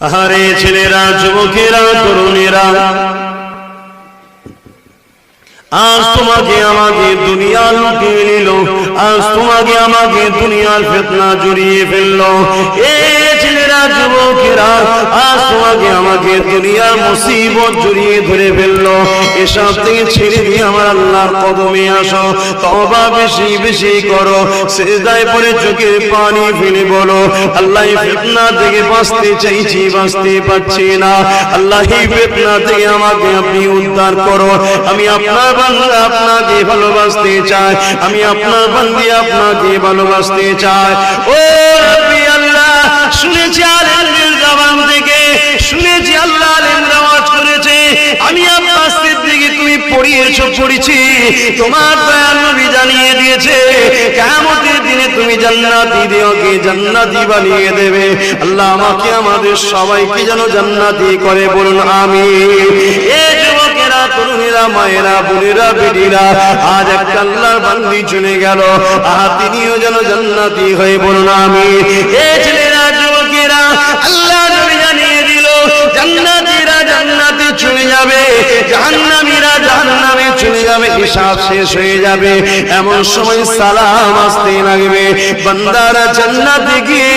আহারে ছেলেরা, যুবকেরা, তরুণেরা, আজ তোমাকে আমাকে দুনিয়া লুকিয়ে নিল, আজ তোমাকে আমাকে দুনিয়ার ফেতনা জড়িয়ে ফেলল। এ ছেলেরা যুবকেরা আজ তোমাকে আমাকে দুনিয়ার মুসিবত জড়িয়ে ধরে ফেলল। এসব থেকে ছেড়ে দিয়ে আমার আল্লাহর কদমে আসো। তবা বেশি বেশি করো। সেদায় পরে চোখের পানি ফেলে বলো, আল্লাহ ফেতনা থেকে বাঁচতে চাইছি, বাঁচতে পারছি না। আল্লাহ ফেতনা থেকে আমাকে আপনি উদ্ধার করো। আমি আপনার বান্দা, আপনাকে ভালোবাসতে চাই। আমি আপনার বান্দি, আপনাকে ভালোবাসতে চাই। ও আল্লাহ, শুনেছি আলেমদের জবান থেকে শুনেছি আল্লাহ আলেমরা ওয়াজ করেছে আমি আপনার দিকে পড়িয়েছো পড়েছি। তোমার দয়াল নবী জানিয়ে দিয়েছে, কিয়ামতের দিনে তুমি বানিয়ে দেবে। আল্লাহ আমাকে, আমাদের সবাইকে যেন জান্নাতি করে বলুন আমি যুবকেরা, তরুণীরা, মায়েরা, বোনেরা, বেটিরা, আজ একটা চলে গেল। আহা, তিনিও যেন জান্নাতি হয়ে বলুন আমি এ ছেলেরা যুবকেরা আল্লাহ নবী জানিয়ে দিল জান্নাতীরা জান্নাতে চলে যাবে, জাহান্নামীরা জাহান্নামে চলে যাবে, হিসাব শেষ হয়ে যাবে। এমন সময় সালাম আসতে লাগবে। বান্দারা জান্নাতে গিয়ে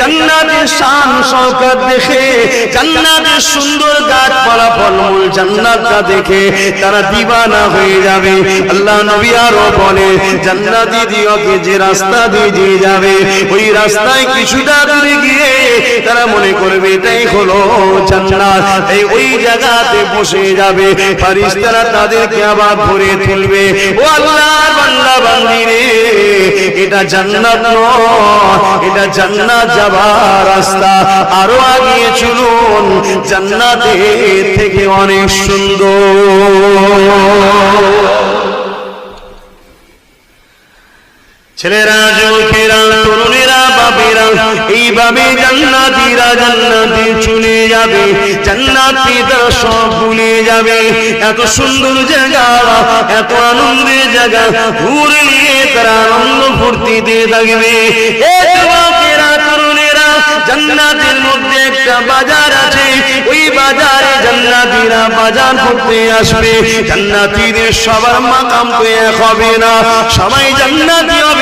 জান্নাতের শান শওকত দেখে, জান্নাতের সুন্দর গাছপালা, ফলমূল জান্নাতটা দেখে তারা দিবানা হয়ে যাবে। আল্লাহ নবী আরও বলে, জান্নাতি দিওকে যে রাস্তা দিয়ে দিয়ে যাবে, ওই রাস্তায় কিছুটা দূরে গিয়ে তারা মনে করবে এটাই হলো জান্নাত। এই ওই জায়গাতে বসে যাবে, ফারিস্তারা তাদেরকে আবার ভরে তুলবে। ও আল্লাহর বান্দা বান্দি রে এটা জান্নাত নয়, এটা জান্নাত যাবার রাস্তা। আরও আগিয়ে চলুন, জান্নাতে থেকে অনেক সুন্দর। ছেলেরা বাবেরা এইভাবে জান্নাতিরা জান্নাতে চলে যাবে? জান্নাতিরা সব ভুলে যাবে। এত সুন্দর জায়গা, এত আনন্দের জায়গা, ঘুরে নিয়ে তারা আনন্দ ফুর্তিতে থাকবে। জান্নাতের মধ্যে একটা বাজার আছে। ওই বাজারে জান্নাতিরা বাজার করতে আসবে। জান্নাতিদের সবার মাকাম তো এক হবে না। সবাই জান্নাতি হবে।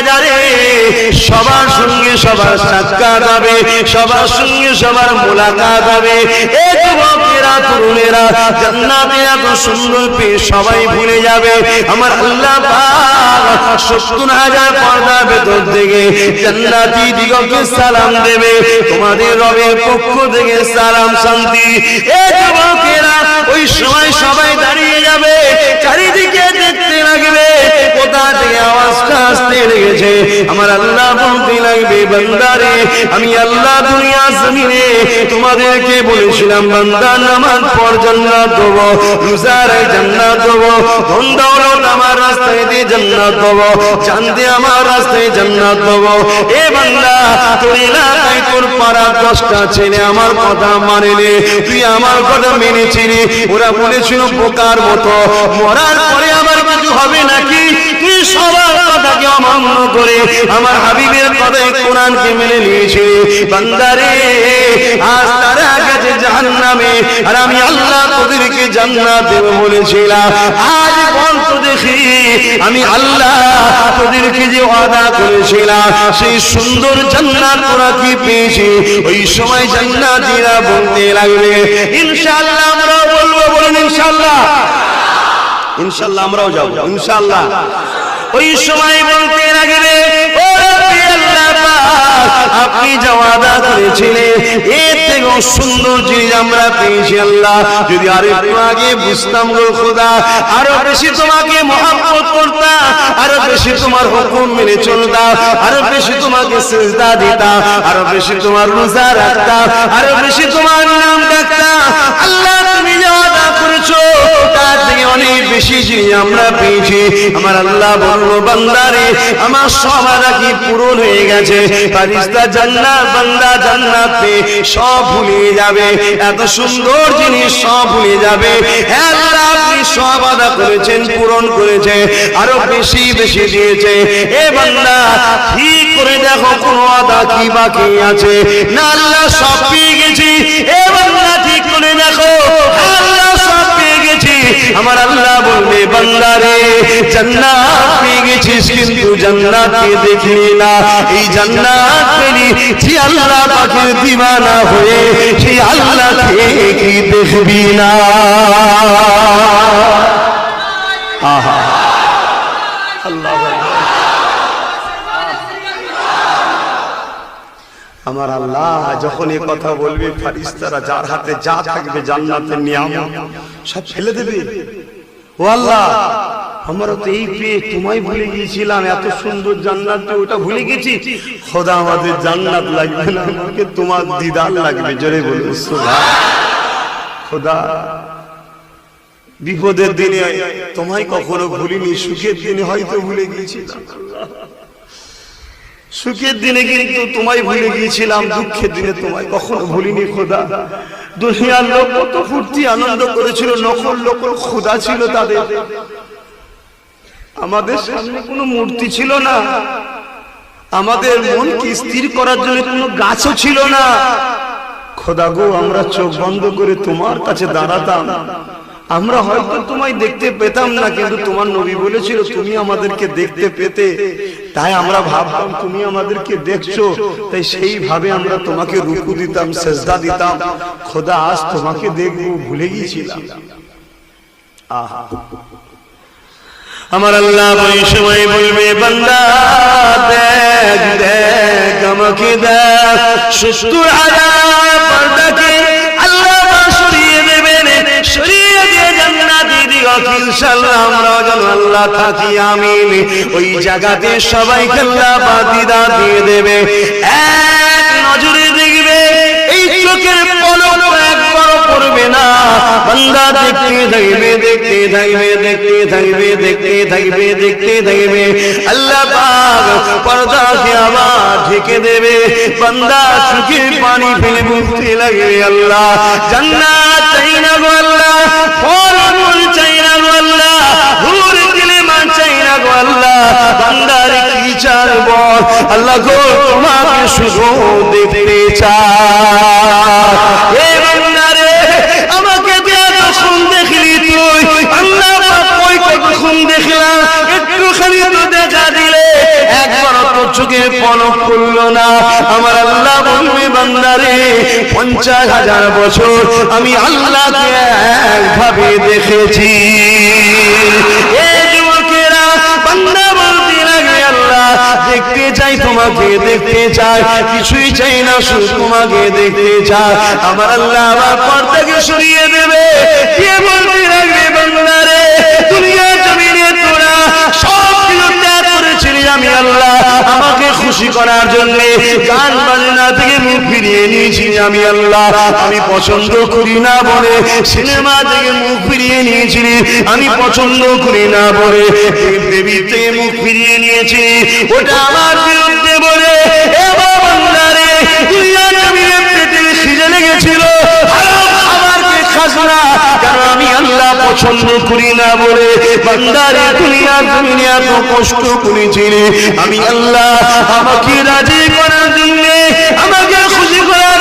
বাজারে, সবার সঙ্গে সবার সাক্ষাৎ হবে, সবার সঙ্গে সবার মোলাকাত হবে। সবাই ভুলে যাবে। আমার সত্তর হাজার পর্দা ভেতর থেকে দিগকে সালাম দেবে। তোমাদের রবের পক্ষ থেকে সালাম শান্তি। ওই সময় সবাই দাঁড়িয়ে যাবে চারিদিকে দেখতে লাগবে কোথা থেকে আসতে লেগেছে আমার আল্লাহ বলতে লাগবে আমি আল্লাহ দুনিয়া জমিনে তোমাদেরকে বলেছিলাম, বান্দা নামাজ পর জান্নাত দেব রোজারে জান্নাত দেব, ধন দৌলত আমার রাস্তায় দিয়ে জান্নাত দেব আমার রাস্তায় জান্নাত দেব। এ বান্দা, তোর এলাকায় তোর দশটা ছেলে আমার কথা মানেনি, তুই আমার কথা মেনেছিলি, ওরা বলেছিল মতো। মরার পরে আবার কিছু হবে নাকি? তুই কথাকে অমান্য করে আমার হাবিবের কথায় কোরআনকে মেনে নিয়েছে। বান্দারে, আজ তারা গেছে জাহান্নামে, আর আমি আল্লাহ তোদেরকে জান্নাত দেব বলেছিলাম। আজ বল দেখি, আমি আল্লাহ তোদেরকে যে ওয়াদা করেছিলাম, সেই সুন্দর জান্নাত তোরা কি পেয়েছি? ওই সময় জান্নাতীরা বলতে লাগবে ইনশাআল্লাহ আমরা বলব, বলুন ইনশাআল্লাহ। ইনশাআল্লাহ আমরাও যাব, ইনশাআল্লাহ। ওই সময় বলতে লাগবে আপনি যা ওয়াদা করেছিলেন, এর থেকেও সুন্দর জিনিস আমরা পেয়েছি আল্লাহ। যদি আর একটু আগে বুঝতাম গো খোদা, আরও বেশি তোমাকে মহাব্বত করতাম, আরও বেশি তোমার হুকুম মেনে চলতাম, আরও বেশি তোমাকে সেজদা দিতাম, আরও বেশি তোমার রোজা রাখতাম, আরও বেশি তোমার নাম ডাকতাম। আল্লাহ অনেক বেশি যিনি আমরা পেয়েছি। আমার আল্লাহ বলল, বান্দারে, আমার সব কি পূরণ হয়ে গেছে। ফারিস্তা জান্নাত, বান্দা জান্নাতে সব ভুলে যাবে। এত সুন্দর জিনিস সব ভুলে যাবে। হ্যাঁ আপনি সব আদা করেছেন, পূরণ করেছে, আরও বেশি বেশি দিয়েছে। এ বান্দা, ঠিক করে দেখো কোন আদা কি বাকি আছে। না, আল্লাহ, সব পেয়ে গেছি। এ বান্দা, ঠিক করে দেখো আমার আল্লাহ বলবে বান্দারে জান্নাত পেয়ে গেছিস কিন্তু জান্নাতকে দেখলি না। এই জান্নাত পেলি যে আল্লাহ পাখির দিবানা হয়ে সেই আল্লাহকে কি দেখবি না। আহা। আল্লাহ আমার আল্লাহ যখন এই কথা বলবে ফারিস্তারা যার হাতে যা থাকবে জান্নাতের নিয়াম সব ফেলে দেবে। ও আল্লাহ, আমরা তো এই পেয়ে তোমায় ভুলে গিয়েছিলাম, এত সুন্দর জান্নাত ওটা ভুলে গেছি। খোদা আমাদের জান্নাত লাগবে না, আমাকে তোমার দিদার লাগবে, জোরে সুবহান। খোদা, বিপদের দিনে তোমায় কখনো ভুলিনি, সুখের দিনে হয়তো ভুলে গিয়েছিলাম। সুখের দিনে কিন্তু তোমায় ভুলে গিয়েছিলাম, দুঃখের দিনে তোমায় কখনো ভুলিনি, খোদা। দুনিয়ার লোক কত ফুর্তি, আনন্দ করেছিল, নকল নকল খোদা ছিল তাদের। আমাদের সামনে কোনো মূর্তি ছিল না। আমাদের মনকে স্থির করার জন্য কোনো গাছও ছিল না। খোদা গো, আমরা চোখ বন্ধ করে তোমার কাছে দাঁড়াতাম। আমরা হয়তো তোমায় দেখতে পেতাম না, কিন্তু তোমার নবী বলেছিল, তুমি আমাদেরকে দেখতে পেতে। তাই আমরা ভাবতাম, তুমি আমাদেরকে দেখছ। তাই সেইভাবে আমরা তোমাকে রুকু দিতাম, সেজদা দিতাম। খোদা, আজ তোমাকে দেখব, ভুলে গিয়েছিলাম। আহা। আমার আল্লাহ ওই সময় বলবে, বান্দা, দেখ দেখ, আমাকে দেখ সুস্তুর আজাব পর্দাকে দিগত ইনশাআল্লাহ, আমরা যেন আল্লাহ থাকি, আমিন। ওই জায়গাতে সবাইকে আল্লাহ বাদিদা দিয়ে দেবে। এক নজরে দেখবে, এই চোখের পলক একবারও পড়বে না। বান্দা দেখতে থাকবে দেখতে থাকবে দেখতে থাকবে দেখতে থাকবে দেখতে থাকবে। আল্লাহ পাক পর্দাকে আবার ঢেকে দেবে। বান্দা চোখে পানি ফেলে বুঝতে লাগবে, আল্লাহ। জান্নাত চাই না গো আল্লাহ ফলমূল চাই না গো আল্লাহ হুর দিলে মান চাই না গো আল্লাহ বান্দার কি আল্লাহ গো, তোমাকে শুধু দেখতে আমাকে দেখলি তুই। দেখলাম, একটুখানি দেখা দিলে। না। আমার আল্লাহ পঞ্চাশ হাজার বছর আমি আল্লাহকে একভাবে দেখেছি। এ দেখতে চাই, তোমাকে দেখতে চাই। কিছুই চাই না, শুধু তোমাকে দেখতে চাই। আমার আল্লাহ আমার পর্দাকে সরিয়ে দেবে। কে বলতে লাগবে দুনিয়া জমিনে তোরা সব কিছু ত্যাগ করেছিলি আমি আল্লাহ। আমাকে খুশি করার জন্য গান বাজনা থেকে মুখ ফিরিয়ে নিয়েছি আমি আল্লাহ। আমি পছন্দ করি না বলে সিনেমা থেকে মুখ ফিরিয়ে নিয়েছিলি আমি পছন্দ করি না বলে দেবী থেকে মুখ ফিরিয়ে নিয়েছি। ওটা আমার বিরুদ্ধে বলে খিদে লেগেছিল হারাম খাবারকে খাস না, কারণ আমি আল্লাহ পছন্দ করি না বলে বান্দারে দুনিয়া জমিনে এত কষ্ট করেছিলি। আমি আল্লাহ আমাকে রাজি করার জন্য, আমাকে খুশি করার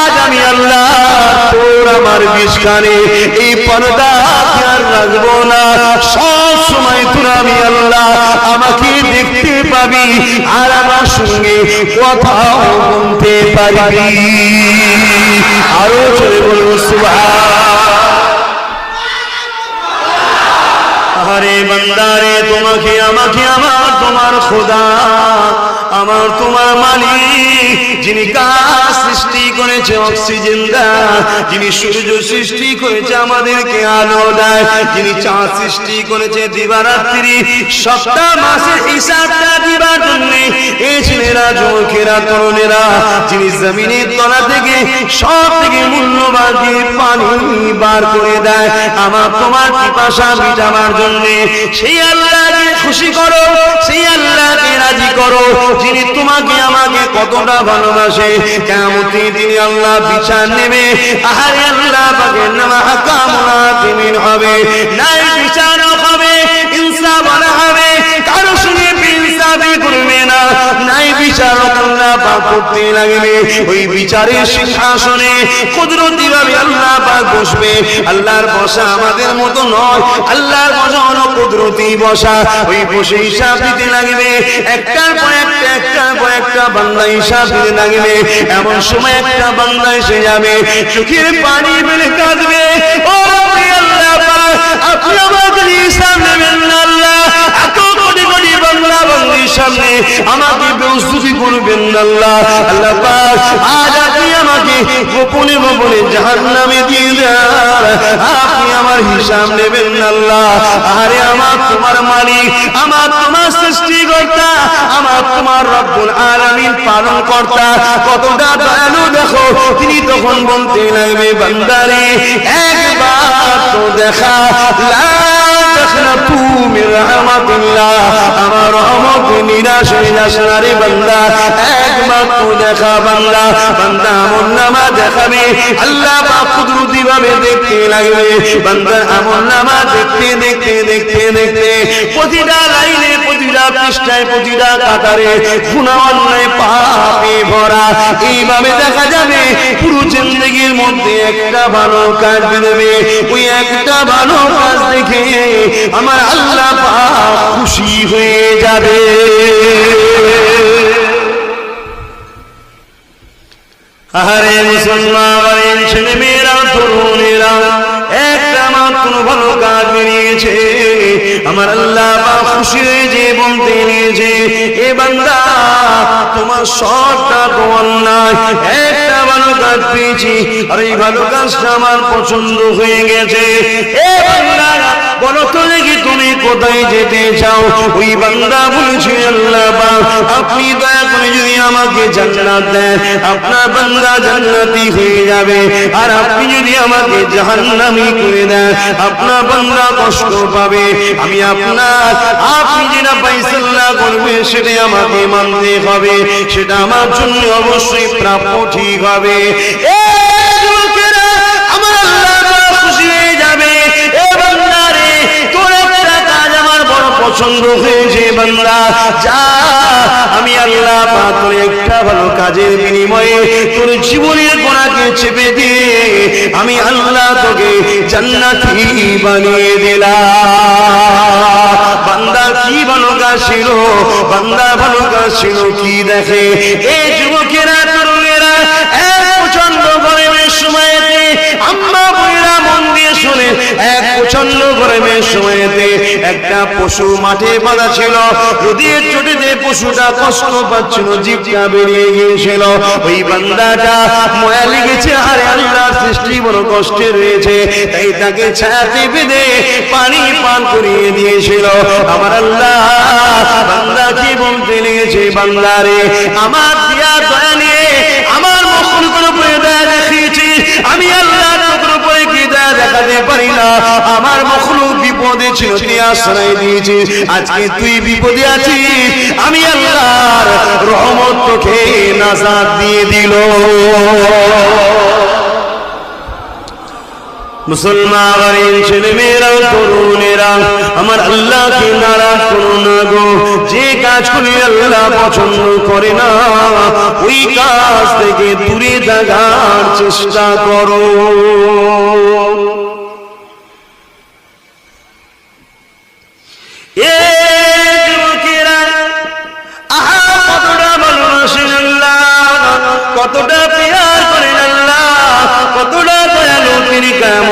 আজ আমি আল্লাহ তোর আমার বিষকানে এই পর্দা রাখব না। সব সময় তোরা আমি আল্লাহ আমাকে দেখতে পাবি আর আমার সঙ্গে কথাও বলতে পারবি। আরও চলে বলব আরে বন্দারে, তোমাকে, আমাকে, আমার, তোমার খোদা। আমার তোমার মালিক, যিনি গাছ সৃষ্টি করেছে, অক্সিজেন যিনি সূর্য সৃষ্টি করেছে, আমাদেরকে আলো দেয়, যিনি চাঁদ সৃষ্টি করেছে, দিবারাত্রি, সপ্তাহ মাসের হিসাবটা দিবার জন্য। এই ছেলেরা, যুবকেরা, তরুণেরা, যিনি জমিনের তলা থেকে, সব থেকে মূল্যবান দিয়ে পানি বার করে দেয়, আমার তোমার পিপাসা মিটাবার জন্য। সেই আল্লাহকে খুশি করো, সেই আল্লাহকে রাজি করো যিনি তোমাকে আমাকে কতটা ভালোবাসে কেমতি তিনি আল্লাহ বিচার নেবে। আহারে আল্লাহ পাকে নামা কামনা তিনি হবে নাই বিচার হবে, ইনসাফ হবে। কারও শুনে ইনসাফে বিচার আল্লাহ পাক করতে লাগবে ওই বিচারের সিংহাসনে কুদরতি ভাবে আল্লাহ পাক বসবে। আল্লাহর বসা আমাদের মতো নয়, আল্লাহর বসা হলো কুদরতি বসা। ওই বসে হিসাব দিতে লাগবে একটার পর একটা, একটার পর একটা বান্দা হিসাব দিতে লাগবে এমন সময় একটা বান্দা এসে যাবে, চোখের পানি বেড়ে কাঁদবে। আপনি আমাকে হিসাব নেবেন না। সামনে আমাকে বেউস্তুতি করবেন আল্লাহ। আল্লাহ পাক, আজ আপনি আমাকে গোপনে গোপনে জাহান্নামে দিয়ে দেন। আপনি আমার হিসাব নেবেন আল্লাহ। আরে আমার তোমার মালিক, আমার তোমার সৃষ্টিকর্তা, আমার তোমার রব্বুল আলামিন পালন কর্তা। কতটা দয়ালু দেখো, তিনি তখন বলতে লাগবে বান্দারে, একবার তো দেখা। লা তাখনাতু মির রাহমাতিল্লাহ, আমার রহমত নিরাশ হয়ে যাস রে বান্দা তো দেখা বান্দা বান্দা আমল নামা দেখাবে, আল্লাহ পাক কুদরতি ভাবে দেখতে লাগবে, বান্দা আমল নামা দেখতে দেখতে দেখতে দেখতে, প্রতিটা লাইনে প্রতিটা পৃষ্ঠায় প্রতিটা কাতারে অন্যায় পাপে ভরা। এইভাবে দেখা যাবে পুরো জিন্দগির মধ্যে একটা ভালো কাজ দেবে। ওই একটা ভালো কাজ দেখে আমার আল্লাহ পাক খুশি হয়ে যাবে। আরে মুসলমান ছেলে মেয়েরা তরুণেরা, একটা মাত্র ভালো কাজ বেরিয়েছে। আমার আল্লাহ খুশি হয়ে যে বলতে নিয়েছে, এ বান্দা, তোমার সবটা তোমার নাই একটা ভালো কাজ পেয়েছি, আর এই ভালো কাজটা আমার পছন্দ হয়ে গেছে। এ বান্দা বলো তো দেখি তুমি কোথায় যেতে চাও? ওই বান্দা বলেছে, আল্লাহ আপনি দয়া করে যদি আমাকে জান্নাত দেন, আপনার বান্দা জান্নাতি হয়ে যাবে। আর আপনি যদি আমাকে জাহান্নামি করে দেন, আপনার বান্দা কষ্ট পাবে। আমি আপনার, আপনি যেটা পাইসাল্লাহ করবে সেটা আমাকে মানতে হবে। সেটা আমার জন্য অবশ্যই প্রাপ্য ঠিক হবে। এ পছন্দ হয়েছে বান্দা। যা, আমি আল্লাহ পাক তোর একটা ভালো কাজের বিনিময়ে তোর জীবনের গোড়াকে চেপে দিয়ে আমি আল্লাহ তোকে জান্নাতি বানিয়ে দিলাম। বান্দা কি ভালো কাজ ছিল? বান্দা ভালো কাজ ছিল কি দেখে? এই যুবকেরা, তরুণেরা, এক প্রচণ্ড গরমের সময়তে আম্মা বইরা মন দিয়ে শুনে এক প্রচণ্ড গরমের সময়তে একটা পশু মাঠে বাঁধা ছিল। নদীর চটিতে পশুটা কষ্ট পাচ্ছিল, জীবটা বেরিয়ে গিয়েছিল। ওই বান্দাটা ময়া লেগেছে, আরে আল্লাহর সৃষ্টি বড় কষ্টে রয়েছে। তাই তাকে বেঁধে পানি পান করিয়ে দিয়েছিল। আমার আল্লাহ বান্দা কি বলতে লেগেছে? বান্দারে আমার দিয়া দয়া নিয়ে আমার দেখিয়েছি। আমি আল্লাহ দেখাতে পারি না। আমার মখলুক বিপদে ছিল তুই আশ্রয় দিয়েছিস আজকে তুই বিপদে আছিস। আমি আল্লাহর রহমত তোকে নাজাত দিয়ে দিল। মুসলমান ছেলে মেয়েরা তরুণেরা, আমার আল্লাহকে নারাজ করো না গো। যে কাজ করি আল্লাহ পছন্দ করে না, ওই কাজ থেকে দূরে থাকার চেষ্টা করো। Guillermo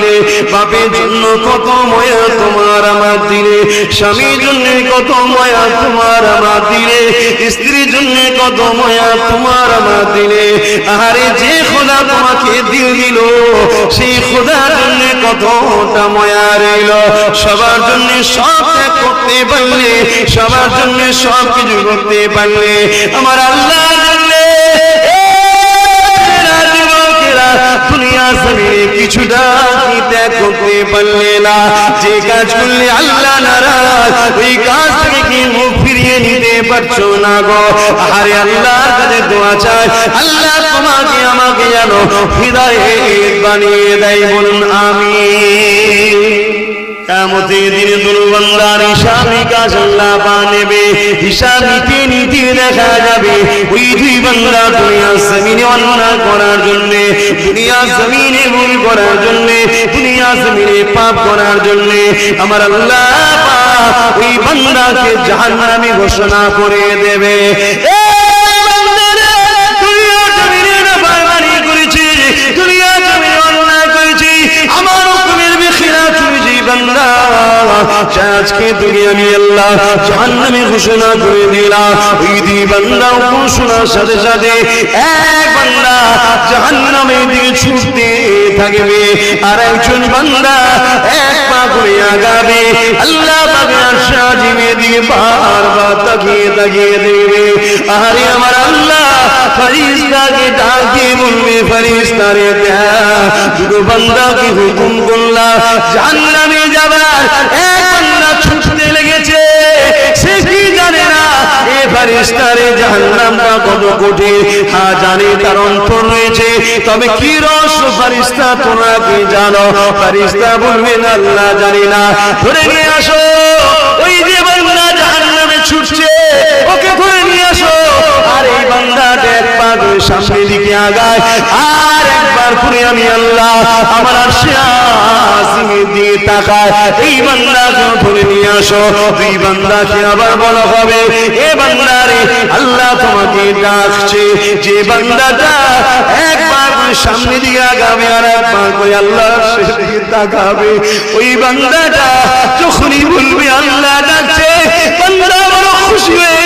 দিলে, বাপের জন্য কত মায়া তোমার আমার দিলে, স্বামীর জন্য কত মায়া তোমার আমার দিলে, স্ত্রীর জন্য কত মায়া তোমার আমার দিলে। আরে যে খোদা তোমাকে দিল দিল, সেই খোদার জন্য কতটা মায়া রইল। সবার জন্য সব করতে পারলে, সবার জন্য সব কিছু করতে পারলে, আমার আল্লাহ জমিনে কিছুটা কি ত্যাগ করতে পারলে না। যে কাজ করলে আল্লাহ নারাজ, ওই কাজ থেকে কি মুখ ফিরিয়ে নিতে পারছ না গো। আরে আল্লাহর কাছে দোয়া চাই, আল্লাহ তোমাকে আমাকে জানো হৃদয়ে বানিয়ে দেয় বলুন আমি কামতের দিনে হিসাবি কাজ নেবে। দেখা যাবে। ওই দুই বান্দা দুনিয়া জমিনে অন্যায় করার জন্য দুনিয়া জমিনে ভুল করার জন্য দুনিয়া জমিনে পাপ করার জন্য আমার আল্লাহ ওই জাহান্নামে ঘোষণা করে দেবে। এ আর আমার আল্লাহ ফরিস্তারে দুটো বান্দাকে হুকুম যাবার এক ছুটতে লেগেছে, সে কি জানে না? এ ফারিস্তারে জাহান্নামটা কত জানে তার অন্তর রয়েছে। তবে কি রস ফারিস্তা, তোমরা কি জানো? ফারিস্তা আল্লাহ জানি না। ধরে নিয়ে আসো, ওই যে বান্দা জাহান্নামে ছুটছে, ওকে ধরে নিয়ে আসো। আর এই বান্দাটা সামনের দিকে আগায়। আর একবার করে আমি আল্লাহ আমার আরশে আসিমের দিকে তাকায়। এই বান্দাকে ধরে নিয়ে আসো। দুই বান্দাকে আবার বলা হবে, এ বান্দারে আল্লাহ তোমাকে ডাকছে। যে বান্দাটা একবার সামনে দিকে আগাবে আর একবার করে আল্লাহ তাকাবে, ওই বান্দাটা যখনই বলবে, আল্লাহ ডাকছে, বান্দা বড় খুশি হয়ে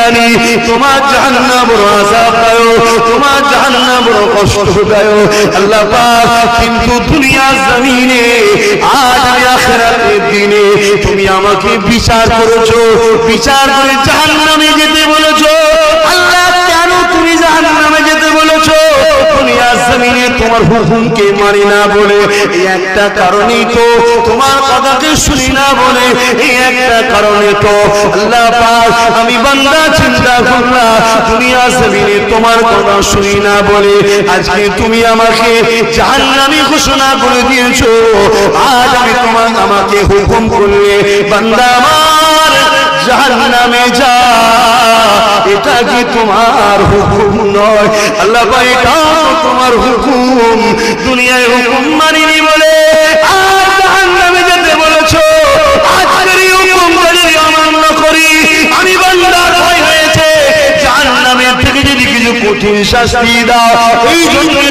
জানি, তোমার জাহান্নাম বড় আযাব দাও তোমার জাহান্নাম বড় কষ্ট দাও আল্লাহ পাক কিন্তু দুনিয়া জমিনে, আজ আখিরাতের দিনে তুমি আমাকে বিচার করেছ, বিচার করে জাহান্নামে যেতে বলেছ। তোমার হুকুমকে মানি না বলে, এই একটা কারণেই তো তোমার কথাকে শুনি না বলে, এই একটা কারণে তো আল্লাহ পাক আমি বান্দা চিন্তা করলাম দুনিয়া জমিনে তোমার কথা শুনি না বলে, আজকে তুমি আমাকে জাহান্নামী ঘোষণা করে দিয়েছ, আজ আমি তোমার আমাকে হুকুম করলে বান্দা আমার জাহান্নামে যা, এটা কি তোমার হুকুম নয়? আল্লাহ তো তোমার হুকুম। দুনিয়ায় হুকুম মানিনি বলে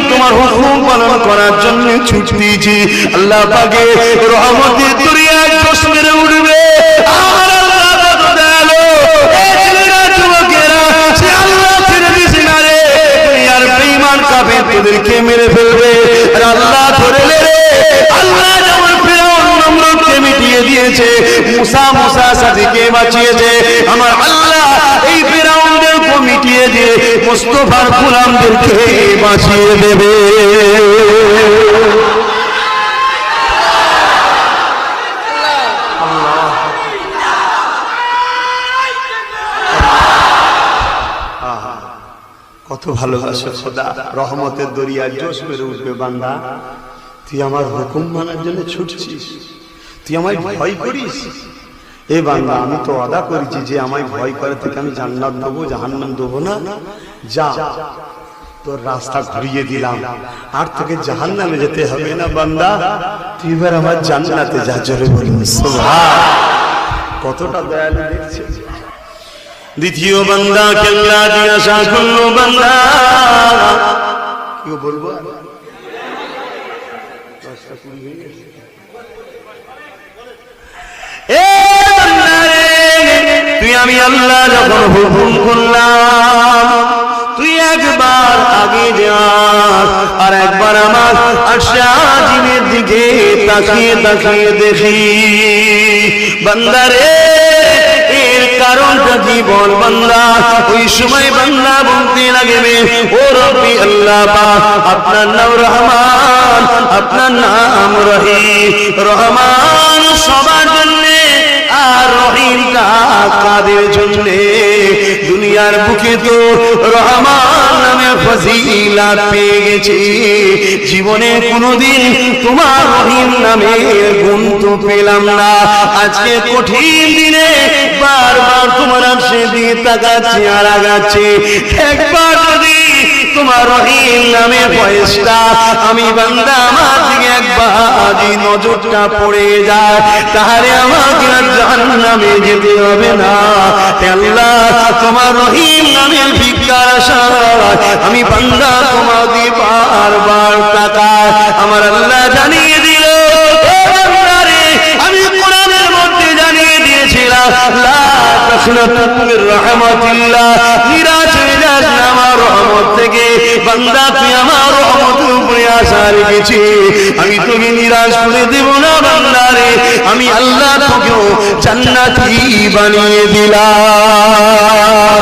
তোমার হুকুম পালন করার জন্য ছুটতেছি। আল্লাহ পাকে রহমতের দরিয়ায় জোশ উঠবে। বাঁচিয়েছে। আমার আল্লাহ এই ফেরাউনদেরকে মিটিয়ে দিয়ে মুস্তফার গোলামদেরকে বাঁচিয়ে দেবে। কত রহমতের দরিয়ার জোশ মেরে উঠবে বান্দা। তুই আমার হুকুম মানার জন্য ছুটছিস, তুই আমায় ভয় করিস এ বান্দা আমি তো আদা করেছি যে আমায় ভয় করে থেকে আমি জান্নাত দেবো জাহান্নাম দেবো না। যা তোর রাস্তা ঘুরিয়ে দিলাম। আর তোকে জাহান্নামে যেতে হবে না বান্দা। তুই এবার আমার জান্নাতে যা জোরে বলুন কতটা দয়ালু দেখছে। দ্বিতীয় বান্দা কেল্লা জিজ্ঞাসা করল বান্দা। কেউ বলব? এ বান্দা রে, তুই আমি আল্লাহ যখন হুকুম করলাম, তুই একবার আগে যা আর একবার আমার আশাজিনের দিকে তাকিয়ে তাকিয়ে দেখি। বান্দারে, এর কারণটা ওই সময় বলতে লাগবে, ও রব্বি আল্লাহ আপনার নাম রহমান, আপনার নাম রহিম, রহমান সবার রহিমটা কাদের জন্যে? দুনিয়ার বুকে তো রহমান নামে ফজিলাত পেয়ে গেছি। জীবনে কোনোদিন তোমার রহিম নামে গুণ তো পেলাম না। আজকে কঠিন দিনে বারবার তোমার সে দিয়ে তাকাচ্ছি আর আগাচ্ছি একবার যদি তোমার রহিম নামে পয়সা আমি বান্দা আমার একবার নজরটা পড়ে যায়। তাহলে আমাকে যেতে হবে না। তোমার রহিম নামের আমি বান্দা বারবার তাকায়। আমার আল্লাহ জানিয়ে দিল আমি কোরআনের মধ্যে জানিয়ে দিয়েছিলাম রাহমাতিল্লাহ। রহমত থেকে। বান্দা, তুই আমার রহমতের উপরে আশা রেখেছি আমি তোকে নিরাশ করে দেব না বান্দারে আমি আল্লাহ তোকেও জান্নাতি বানিয়ে দিলাম।